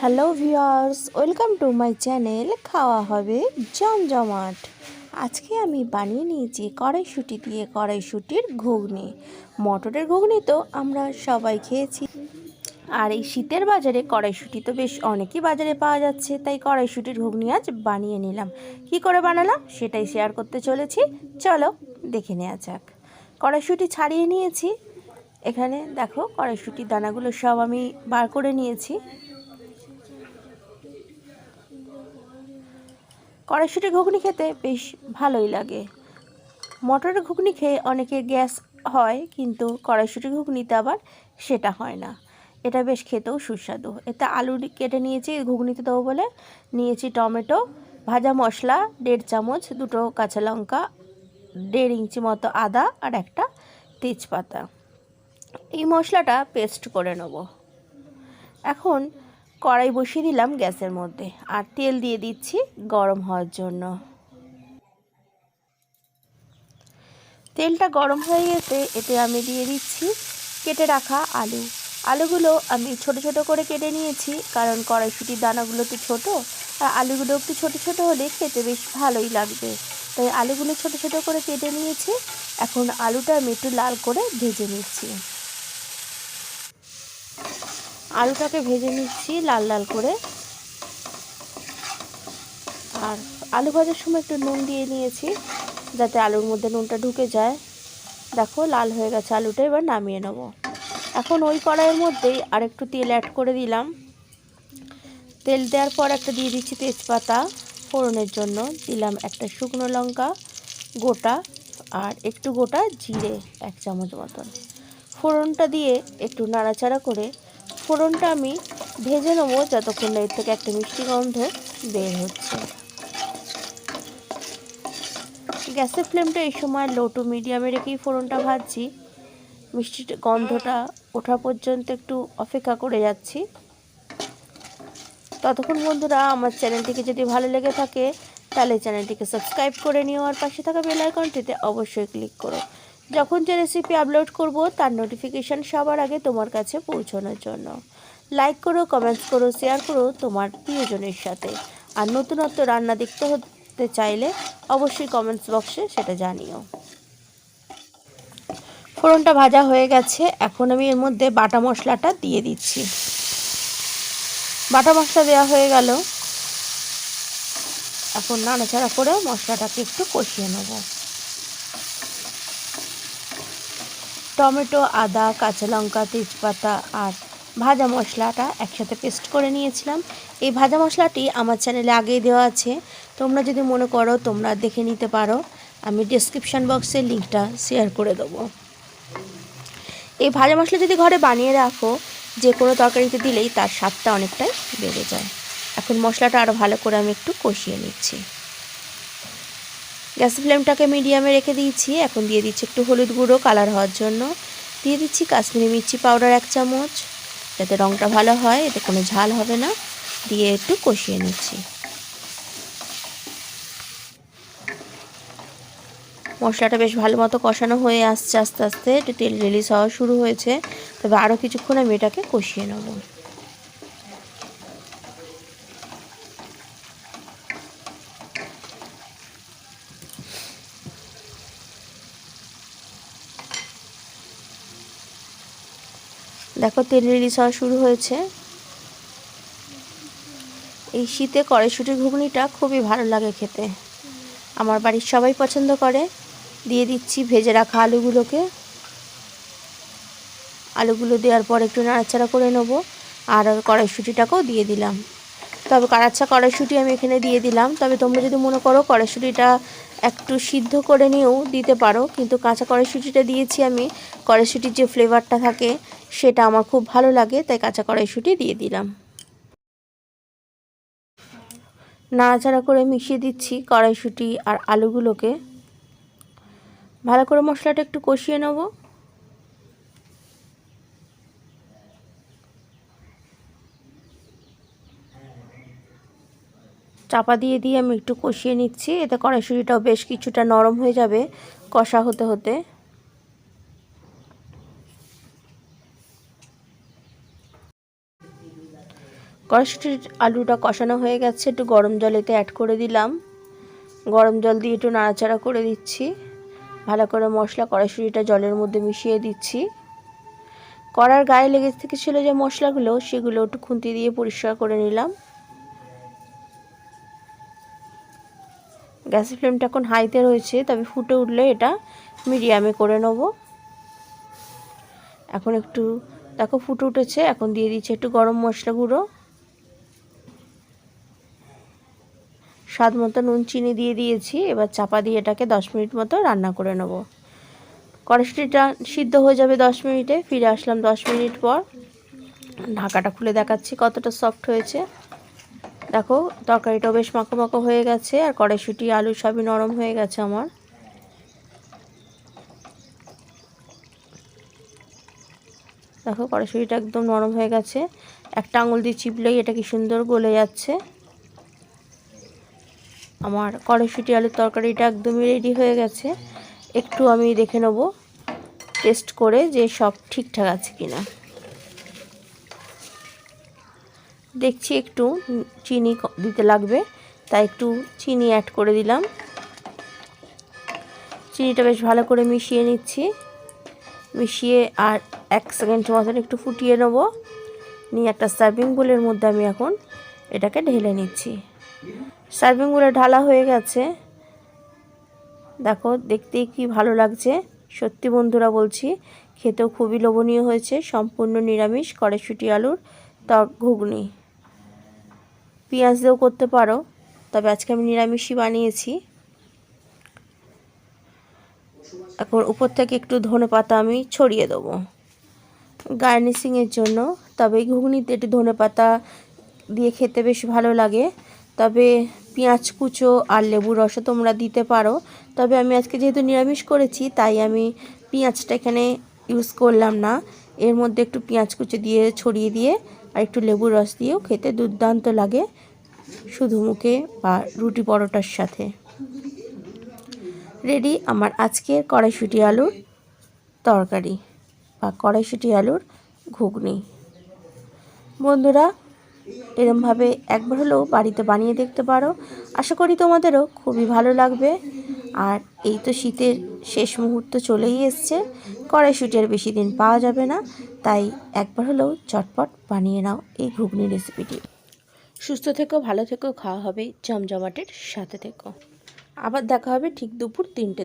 Hello viewers, welcome to my channel খাওয়া হবে জমজমাট। আজকে আমি বানিয়ে নিয়েছি কড়াইশুঁটি দিয়ে কড়াইশুঁটির ঘুগনি। মটরের ঘুগনি তো আমরা সবাই খেয়েছি। আর এই শীতের বাজারে কড়াইশুঁটি তো বেশ অনেকই বাজারে পাওয়া যাচ্ছে, তাই কড়াইশুঁটির ঘুগনি আজ বানিয়ে নিলাম। কি করে বানালাম সেটাই শেয়ার করতে চলেছি। চলো দেখে নেওয়া যাক। কড়াইশুঁটি ছাড়িয়ে নিয়েছি। এখানে দেখো কড়াইশুঁটির দানাগুলো সব আমি বার করে নিয়েছি। কড়াইশুঁটি ঘুগনি খেতে বেশ ভালোই লাগে। মটরের ঘুগনি খেয়ে অনেকের গ্যাস হয়, কিন্তু কড়াইশুঁটি ঘুগনিতে আবার সেটা হয় না। এটা বেশ খেতেও সুস্বাদু। এতে আলু কেটে নিয়েছি, ঘুগনিতে দেবো বলে। নিয়েছি টমেটো, ভাজা মশলা, দেড় চামচ, দুটো কাঁচা লঙ্কা, দেড় ইঞ্চি মতো আদা আর একটা তেজপাতা। এই মশলাটা পেস্ট করে নেব। এখন কড়াই বসিয়ে দিলাম গ্যাসের মধ্যে আর তেল দিয়ে দিচ্ছি গরম হওয়ার জন্য। তেলটা গরম হয়ে গেছে, এতে আমি দিয়ে দিচ্ছি কেটে রাখা আলু। আলুগুলো আমি ছোট ছোট করে কেটে নিয়েছি, কারণ কড়াইশুটির দানাগুলো তো ছোটো, আর আলুগুলো একটু ছোট ছোট হলে খেতে বেশ ভালোই লাগবে। তাই আলুগুলো ছোট ছোট করে কেটে নিয়েছি, এখন আলুটা আমি একটু লাল করে ভেজে নিচ্ছি। আলুটাকে ভেজে নিচ্ছি লাল লাল করে। আর আলু ভাজার সময় একটু নুন দিয়ে নিয়েছি, যাতে আলুর মধ্যে নুনটা ঢুকে যায়। দেখো, লাল হয়ে গেছে আলুটা, এবার নামিয়ে নেব। এখন ওই কড়াইয়ের মধ্যেই আর একটু তেল অ্যাড করে দিলাম। তেল দেওয়ার পর একটা দিয়ে দিচ্ছি তেজপাতা, ফোড়নের জন্য। দিলাম একটা শুকনো লঙ্কা গোটা আর একটু গোটা জিরে, এক চামচ মতন। ফোড়নটা দিয়ে একটু নাড়াচাড়া করে ফোড়নটা আমি ভেজে নেব যতক্ষণ না এর থেকে একটা মিষ্টি গন্ধ বের হচ্ছে। গ্যাসের ফ্লেমটা এই সময় লো টু মিডিয়ামে রেখেই ফোড়নটা ভাজছি। মিষ্টি গন্ধটা ওঠা পর্যন্ত একটু অপেক্ষা করে যাচ্ছি। ততক্ষণ বন্ধুরা, আমার চ্যানেলটিকে যদি ভালো লেগে থাকে, তাহলে চ্যানেলটিকে সাবস্ক্রাইব করে নিও আর পাশে থাকা বেল আইকনটিতে অবশ্যই ক্লিক করো। যখন যে রেসিপি আপলোড করব, তার নোটিফিকেশান সবার আগে তোমার কাছে পৌঁছানোর জন্য। লাইক করো কমেন্টস করো শেয়ার করো তোমার প্রিয়জনের সাথে। আর নতুনত্ব রান্না দেখতে হতে চাইলে অবশ্যই কমেন্টস বক্সে সেটা জানিও। ফোড়নটা ভাজা হয়ে গেছে, এখন আমি এর মধ্যে বাটা মশলাটা দিয়ে দিচ্ছি। বাটা মশলা দেওয়া হয়ে গেল। এখন নাড়াচাড়া করে মশলাটাকে একটু কষিয়ে নেব। টমেটো, আদা, কাঁচা লঙ্কা, তেজপাতা আর ভাজা মশলাটা একসাথে পেস্ট করে নিয়েছিলাম। এই ভাজা মশলাটি আমার চ্যানেলে আগেই দেওয়া আছে। তোমরা যদি মনে করো তোমরা দেখে নিতে পারো। আমি ডিসক্রিপশান বক্সে লিঙ্কটা শেয়ার করে দেবো। এই ভাজা মশলা যদি ঘরে বানিয়ে রাখো, যে কোনো তরকারিতে দিলেই তার স্বাদটা অনেকটাই বেড়ে যায়। এখন মশলাটা আরও ভালো করে আমি একটু কষিয়ে নিচ্ছি। গ্যাস ফ্লেমটাকে মিডিয়ামে রেখে দিয়েছি। এখন দিয়ে দিচ্ছি একটু হলুদ গুঁড়ো কালার হওয়ার জন্য। দিয়ে দিচ্ছি কাশ্মীরি মির্চি পাউডার এক চামচ। যাতে রঙটা ভালো হয়, এতে কোনো ঝাল হবে না। দিয়ে একটু কষিয়ে নিচ্ছি। মশলাটা বেশ ভালো মতো কষানো হয়ে আসছে আস্তে আস্তে। একটু তেল রিলিজ হওয়া শুরু হয়েছে। তবে আরও কিছুক্ষণ আমি এটাকে কষিয়ে নেব। দেখো, তেল রিলিজ হওয়া শুরু হয়েছে। এই শীতে কড়াইশুটির ঘুগনিটা খুবই ভালো লাগে খেতে। আমার বাড়ির সবাই পছন্দ করে। দিয়ে দিচ্ছি ভেজে রাখা আলুগুলোকে। আলুগুলো দেওয়ার পর একটু নাড়াচাড়া করে নেব। আর কড়াইশুটিটাকেও দিয়ে দিলাম। তবে কারাচ্ছা কড়াইশুঁটি আমি এখানে দিয়ে দিলাম। তবে তোমরা যদি মনে করো কড়াইশুঁটিটা একটু সিদ্ধ করে নিয়েও দিতে পারো, কিন্তু কাঁচা কড়াইশুঁটিটা দিয়েছি আমি। কড়াইশুঁটির যে ফ্লেভারটা থাকে সেটা আমার খুব ভালো লাগে, তাই কাঁচা কড়াইশুঁটি দিয়ে দিলাম। নাড়াচাড়া করে মিশিয়ে দিচ্ছি কড়াইশুঁটি আর আলুগুলোকে। ভালো করে মশলাটা একটু কষিয়ে নেব। চাপা দিয়ে দিয়ে আমি একটু কষিয়ে নিচ্ছি। এতে কড়াইশুঁটিটাও বেশ কিছুটা নরম হয়ে যাবে কষা হতে হতে। কড়াইশুটির আলুটা কষানো হয়ে গেছে, একটু গরম জলেতে অ্যাড করে দিলাম। গরম জল দিয়ে একটু নাড়াচাড়া করে দিচ্ছি। ভালো করে মশলা কড়াইশুটিটা জলের মধ্যে মিশিয়ে দিচ্ছি। কড়ার গায়ে লেগে থেকে ছিল যে মশলাগুলো, সেগুলো একটু খুন্তি দিয়ে পরিষ্কার করে নিলাম। গ্যাসের ফ্লেমটা এখন হাইতে রয়েছে, তবে ফুটে উঠলে এটা মিডিয়ামে করে নেব। এখন একটু, দেখো ফুটে উঠেছে, এখন দিয়ে দিচ্ছে একটু গরম মশলা গুঁড়ো। স্বাদ মতো নুন, চিনি দিয়ে দিয়েছি, এবার চাপা দিয়ে এটাকে দশ মিনিট মতো রান্না করে নেব। কড়াইশুটিটা সিদ্ধ হয়ে যাবে দশ মিনিটে, ফিরে আসলাম দশ মিনিট পর। ঢাকাটা খুলে দেখাচ্ছি কতটা সফট হয়েছে। দেখো, তরকারিটাও বেশ মাখো মাখো হয়ে গেছে, আর কড়াইশুটি, আলু সবই নরম হয়ে গেছে আমার। দেখো, কড়াইশুটিটা একদম নরম হয়ে গেছে। একটা আঙুল দিয়ে চিপলেই এটা কি সুন্দর গলে যাচ্ছে। আমার কড়াইশুটি, আলুর তরকারিটা একদমই রেডি হয়ে গেছে। একটু আমি দেখে নেব টেস্ট করে যে সব ঠিকঠাক আছে কিনা। দেখছি একটু চিনি দিতে লাগবে, তাই একটু চিনি অ্যাড করে দিলাম। চিনিটা বেশ ভালো করে মিশিয়ে নিচ্ছি। মিশিয়ে আর এক সেকেন্ড মতন একটু ফুটিয়ে নেব। নিয়ে একটা সার্ভিং বোলের মধ্যে আমি এখন এটাকে ঢেলে নিচ্ছি। সার্ভিং বোলে ঢালা হয়ে গেছে। দেখো, দেখতেই কি ভালো লাগছে। সত্যি বন্ধুরা বলছি, খেতেও খুবই লোভনীয় হয়েছে। সম্পূর্ণ নিরামিষ, কড়াইশুটি আলুর তর ঘুগনি। পেঁয়াজ দিয়েও করতে পারো। তবে আজকে আমি নিরামিষই বানিয়েছি। এখন উপর থেকে একটু ধনে পাতা আমি ছড়িয়ে দেবো। গার্নিশিংয়ের জন্য। তবে এই ঘুগনিতে একটু ধনে পাতা দিয়ে খেতে বেশ ভালো লাগে। তবে পেঁয়াজ কুচো আর লেবুর রসও তোমরা দিতে পারো। তবে আমি আজকে যেহেতু নিরামিষ করেছি, তাই আমি পেঁয়াজটা এখানে ইউজ করলাম না। এর মধ্যে একটু পেঁয়াজ কুচো দিয়ে ছড়িয়ে দিয়ে আর একটু লেবুর রস দিয়েও খেতে দুর্দান্ত লাগে শুধু মুখে বা রুটি পরোটার সাথে। রেডি আমার আজকের কড়াইশুটি আলুর তরকারি বা কড়াইশুটি আলুর ঘুগনি। বন্ধুরা, এরমভাবে একবার হলেও বাড়িতে বানিয়ে দেখতে পারো। আশা করি তোমাদেরও খুবই ভালো লাগবে। আর এই তো শীতের শেষ মুহূর্ত চলেই এসছে। কড়াইশুটি আর বেশি দিন পাওয়া যাবে না। তাই একবার হলেও চটপট বানিয়ে নাও এই ঘুগনি রেসিপিটি সুস্থ থেকো, ভালো থেকো, খাওয়া হবে জমজমাটের সাথে থেকো। আবার দেখা হবে ঠিক দুপুর তিনটে